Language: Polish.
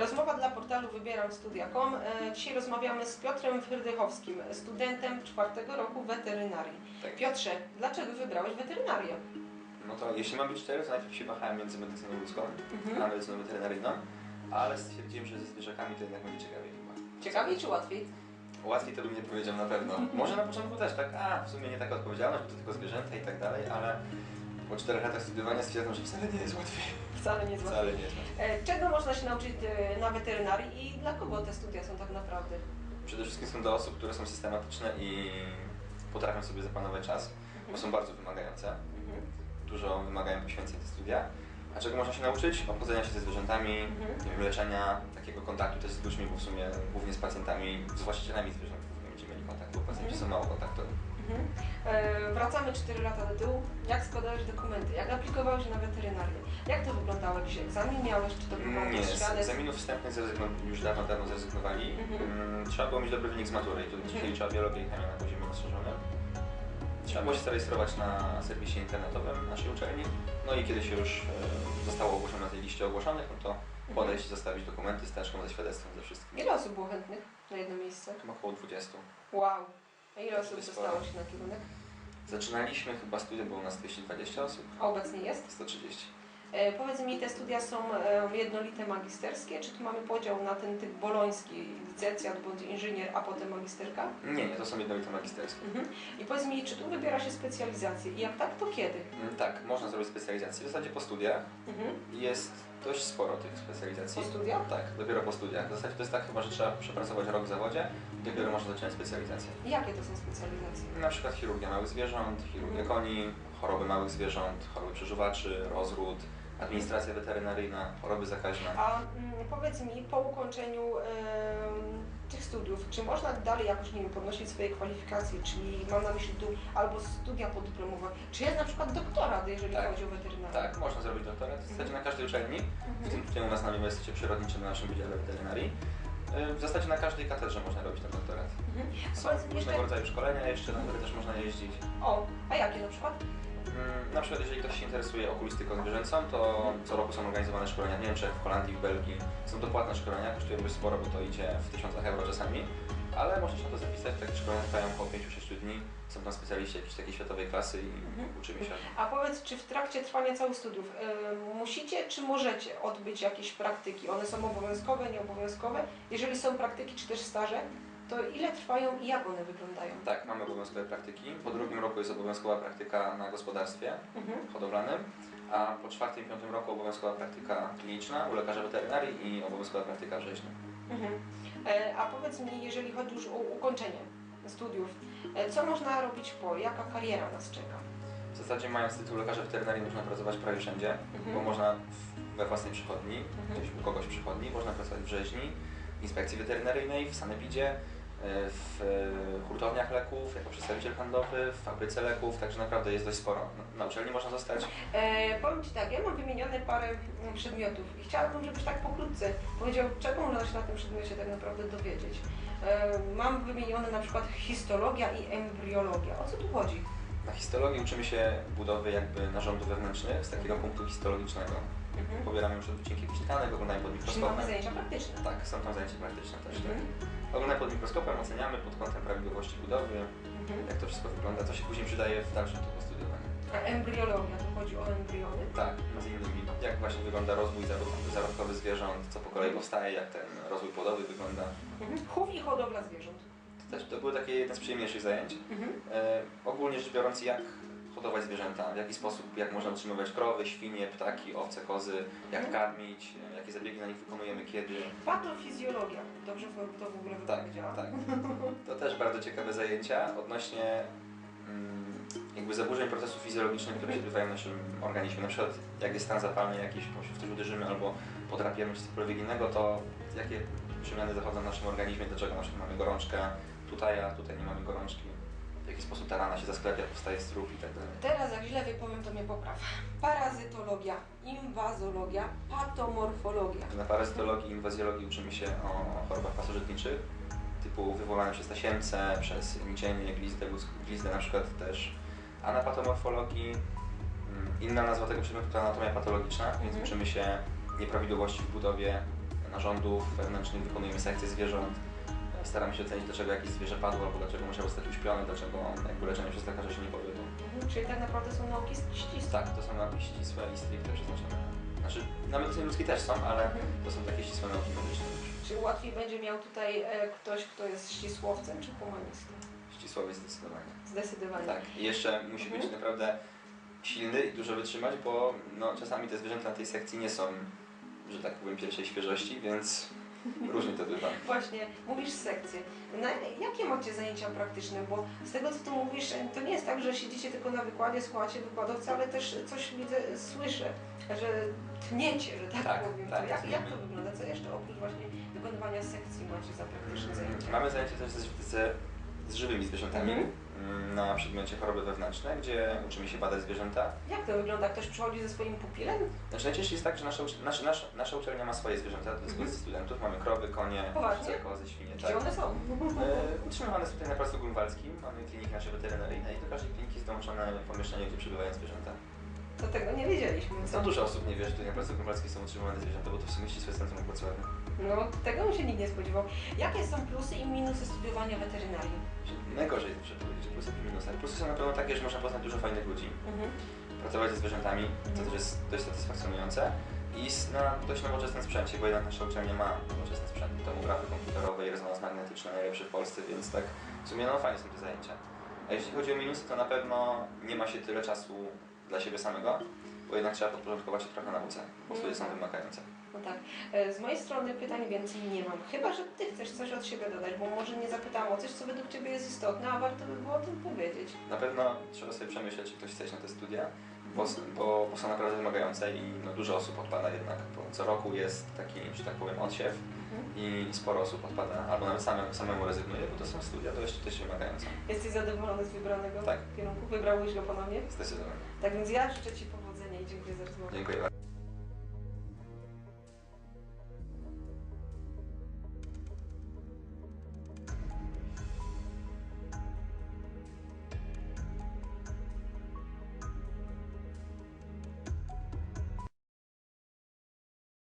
Rozmowa dla portalu wybieramstudia.com. E, Dzisiaj rozmawiamy z Piotrem Frydychowskim, studentem czwartego roku weterynarii. Tak. Piotrze, dlaczego wybrałeś weterynarię? No to jeśli mam być szczery, to najpierw się wahałem między medycyną ludzką Mhm. a medycyną weterynaryjną, ale stwierdziłem, że ze zwierzakami to jednak będzie ciekawiej chyba. Ciekawiej czy łatwiej? Łatwiej to bym nie powiedział na pewno. Może na początku też tak, a w sumie nie taka odpowiedzialność, bo to tylko zwierzęta i tak dalej, ale po czterech latach studiowania stwierdzam, że wcale nie jest łatwiej. Wcale nie jest łatwiej. Wcale nie jest łatwiej. E, Czego można się nauczyć e, na weterynarii i dla kogo te studia są tak naprawdę? Przede wszystkim są dla osób, które są systematyczne i potrafią sobie zapanować czas, bo są bardzo wymagające. Mhm. Dużo wymagają poświęceń te studia. A czego można się nauczyć? Obchodzenia się ze zwierzętami, Mhm. leczenia, takiego kontaktu też z ludźmi, bo w sumie głównie z pacjentami, z właścicielami zwierząt głównie będziemy mieli kontakt, bo pacjenci Mhm. są mało kontaktowi. Mhm. E, Wracamy 4 lata do tyłu. Jak składałeś dokumenty? Jak aplikowałeś na weterynarię? Jak to wyglądało? Jakiś egzamin miałeś? Czy to było Nie, z egzaminów wstępnych już dawno, dawno zrezygnowali. Mhm. Mm, Trzeba było mieć dobry wynik z matury i tu Mhm. się liczyła biologia i chemia na poziomie rozszerzonym. Trzeba było się zarejestrować na serwisie internetowym naszej uczelni. No i kiedy się już e, zostało ogłoszone na tej liście ogłoszonych, no to podejść, zostawić dokumenty z teczką, ze świadectwem, ze wszystkim. Ile osób było chętnych na jedno miejsce? Chyba około 20. Wow. A ile osób sporo. się na kierunek? Zaczynaliśmy chyba studia, było nas 220 osób. A obecnie jest? 130. E, powiedz mi, te studia są e, jednolite magisterskie, czy tu mamy podział na ten typ boloński, licencjat bądź inżynier, a potem magisterka? Nie, nie, to są jednolite magisterskie. Mhm. I powiedz mi, czy tu wybiera się specjalizację i jak tak, to kiedy? Mm, Tak, można zrobić specjalizację. W zasadzie po studiach Mhm. jest dość sporo tych specjalizacji. Po studiach? Tak, dopiero po studiach. W zasadzie to jest tak chyba, że trzeba przepracować rok w zawodzie i dopiero można zacząć specjalizację. I jakie to są specjalizacje? Na przykład chirurgia małych zwierząt, chirurgia Mhm. koni, choroby małych zwierząt, choroby przeżuwaczy, rozród, administracja weterynaryjna, choroby zakaźne. A mm, powiedz mi, po ukończeniu em, tych studiów, czy można dalej jakoś, nie wiem, podnosić swoje kwalifikacje, czyli mam na myśli tu albo studia podyplomowe, czy jest na przykład doktorat, jeżeli Tak. chodzi o weterynarię? Tak, można zrobić doktorat. W zasadzie na każdej uczelni, w Mhm. tym tutaj u nas na Uniwersytecie Przyrodniczym, na naszym Wydziale Weterynarii. W zasadzie na każdej katedrze można robić ten doktorat. Mhm. Są różnego jeszcze, rodzaju szkolenia jeszcze, na które też można jeździć. o, a jakie na przykład? Na przykład jeżeli ktoś się interesuje okulistyką zwierzęcą, to co roku są organizowane szkolenia w Niemczech, w Holandii, w Belgii. Są to płatne szkolenia, kosztują dość sporo, bo to idzie w tysiącach euro czasami, ale można się na to zapisać, takie szkolenia trwają około 5-6 dni. Są tam specjaliści jakiejś takiej światowej klasy i Mhm. uczymy się. A powiedz, czy w trakcie trwania całych studiów y, musicie, czy możecie odbyć jakieś praktyki? One są obowiązkowe, nieobowiązkowe? Jeżeli są praktyki, czy też staże, to ile trwają i jak one wyglądają? Tak, mamy obowiązkowe praktyki. Po drugim roku jest obowiązkowa praktyka na gospodarstwie Mhm. hodowlanym, a po czwartym i piątym roku obowiązkowa praktyka kliniczna u lekarza weterynarii i obowiązkowa praktyka w rzeźni. Mhm. E, A powiedz mi, jeżeli chodzi już o ukończenie studiów, e, co można robić po? Jaka kariera nas czeka? W zasadzie mając tytuł lekarza weterynarii można pracować prawie wszędzie, Mhm. bo można we własnej przychodni, Mhm. gdzieś u kogoś przychodni, można pracować w rzeźni, inspekcji weterynaryjnej, w sanepidzie, w hurtowniach leków, jako przedstawiciel handlowy, w fabryce leków, także naprawdę jest dość sporo. Na- uczelni można zostać. E, powiem Ci tak, ja mam wymienione parę mm, przedmiotów i chciałabym, żebyś tak pokrótce powiedział, czego można się na tym przedmiocie tak naprawdę dowiedzieć. E, mam wymienione na przykład histologia i embriologia. O co tu chodzi? Na histologii uczymy się budowy jakby narządów wewnętrznych z takiego punktu histologicznego. Mhm. Pobieramy już od wycinki jakichś tkanek, oglądamy pod Czyli mikroskopem. mamy zajęcia praktyczne. Tak, są tam zajęcia praktyczne też. Tak. Mhm. Oglądamy pod mikroskopem, oceniamy pod kątem prawidłowości budowy, Mhm. jak to wszystko wygląda, co się później przydaje w dalszym toku studiowania. A embriologia, tu chodzi o embriony? Tak, między innymi jak właśnie wygląda rozwój zarod- zarodkowy zwierząt, co po kolei powstaje, jak ten rozwój płodowy wygląda. Mhm. Chów i hodowla zwierząt. To też to były takie jedne z przyjemniejszych zajęć. Mhm. E, ogólnie rzecz biorąc, jak hodować zwierzęta, w jaki sposób, jak można utrzymywać krowy, świnie, ptaki, owce, kozy, jak Mhm. karmić, jakie zabiegi na nich wykonujemy, kiedy. Patofizjologia. Dobrze to w ogóle Tak, wypowiedziałam? tak. To też bardzo ciekawe zajęcia odnośnie mm, jakby zaburzeń procesów fizjologicznych, które się odbywają w naszym organizmie. Na przykład jak jest stan zapalny jakiś, bądź w coś uderzymy albo podrapiemy czy cokolwiek innego, to jakie przemiany zachodzą w naszym organizmie, dlaczego na przykład mamy gorączkę tutaj, a tutaj nie mamy gorączki, w jaki sposób ta rana się zasklepia, powstaje strób i tak dalej. Teraz jak źle wypowiem, to mnie popraw. Parazytologia, inwazologia, patomorfologia. Na parazytologii i inwazjologii uczymy się o chorobach pasożytniczych, typu wywołane przez tasiemce, przez nicienie, glizdę, glizdę na przykład też. A na patomorfologii mm, inna nazwa tego przedmiotu to anatomia patologiczna, więc Mhm. uczymy się nieprawidłowości w budowie narządów wewnętrznych, wykonujemy sekcje zwierząt. Staramy się ocenić, dlaczego jakieś zwierzę padło, albo dlaczego musiało zostać uśpione, dlaczego jakby leczenie przez lekarza się nie powiodło. Mhm. Czyli tak naprawdę są nauki ścisłe. Tak, to są nauki ścisłe i stricte przeznaczone. Znaczy, na medycynie ludzkiej też są, ale Mhm. to są takie ścisłe nauki medyczne. Czy łatwiej będzie miał tutaj e, ktoś, kto jest ścisłowcem czy humanistą? Ścisłowie zdecydowanie. Zdecydowanie. Tak, i jeszcze musi być Mhm. naprawdę silny i dużo wytrzymać, bo no, czasami te zwierzęta na tej sekcji nie są, że tak powiem, pierwszej świeżości, więc różnie to bywa. Właśnie, mówisz sekcje. Na, jakie macie zajęcia praktyczne? Bo z tego, co tu mówisz, to nie jest tak, że siedzicie tylko na wykładzie, słuchacie wykładowca, ale też coś widzę, słyszę, że tniecie, że tak, Tak, powiem. tak, to jak, jak to wygląda? Co jeszcze oprócz właśnie wykonywania sekcji macie za praktyczne zajęcia? Mamy zajęcia też ze, ze, z żywymi zwierzętami Mhm. Mm, na przedmiocie choroby wewnętrzne, gdzie uczymy się badać zwierzęta. Jak to wygląda? Ktoś przychodzi ze swoim pupilem? Znaczy najczęściej jest tak, że nasza, nasza, nasza, nasza uczelnia ma swoje zwierzęta do dyspozycji Mhm. studentów. Mamy krowy, konie, owce, kozy, świnie. Gdzie Tak. one są? E, Utrzymywane są tutaj na Placu Grunwaldzkim. Mamy kliniki nasze weterynaryjne i do każdej kliniki jest dołączone pomieszczenie, gdzie przebywają zwierzęta. To tego nie wiedzieliśmy. No dużo osób nie wie, że tutaj na Placu Grunwaldzkim są utrzymywane zwierzęta, bo to w sumie ścisłe centrum w Wrocławiu. No, tego bym się nikt nie spodziewał. Jakie są plusy i minusy studiowania weterynarii? Najgorzej powiedzieć o plusach i minusach. Plusy są na pewno takie, że można poznać dużo fajnych ludzi, Mhm. pracować ze zwierzętami, co też jest dość satysfakcjonujące i na dość nowoczesnym sprzęcie, bo jednak nasza uczelnia ma nowoczesny sprzęt, tomografy komputerowe i rezonans magnetyczny najlepszy w Polsce, więc tak w sumie no fajne są te zajęcia. A jeśli chodzi o minusy, to na pewno nie ma się tyle czasu dla siebie samego, bo jednak trzeba podporządkować się trochę nauce, bo studia są wymagające. No tak. E, Z mojej strony pytań więcej nie mam. Chyba, że Ty chcesz coś od siebie dodać, bo może nie zapytałam o coś, co według Ciebie jest istotne, a warto by było o tym powiedzieć. Na pewno trzeba sobie przemyśleć, czy ktoś chce iść na te studia, bo, bo, bo są naprawdę wymagające i no, dużo osób odpada jednak, bo co roku jest taki, że tak powiem, odsiew i sporo osób odpada, albo nawet same, samemu rezygnuje, bo to są studia dość, dość wymagające. Jesteś zadowolony z wybranego Tak. kierunku? Wybrałeś go ponownie? Zdecydowanie. Tak więc ja życzę Ci powodzenia i dziękuję za rozmowę. Dziękuję bardzo.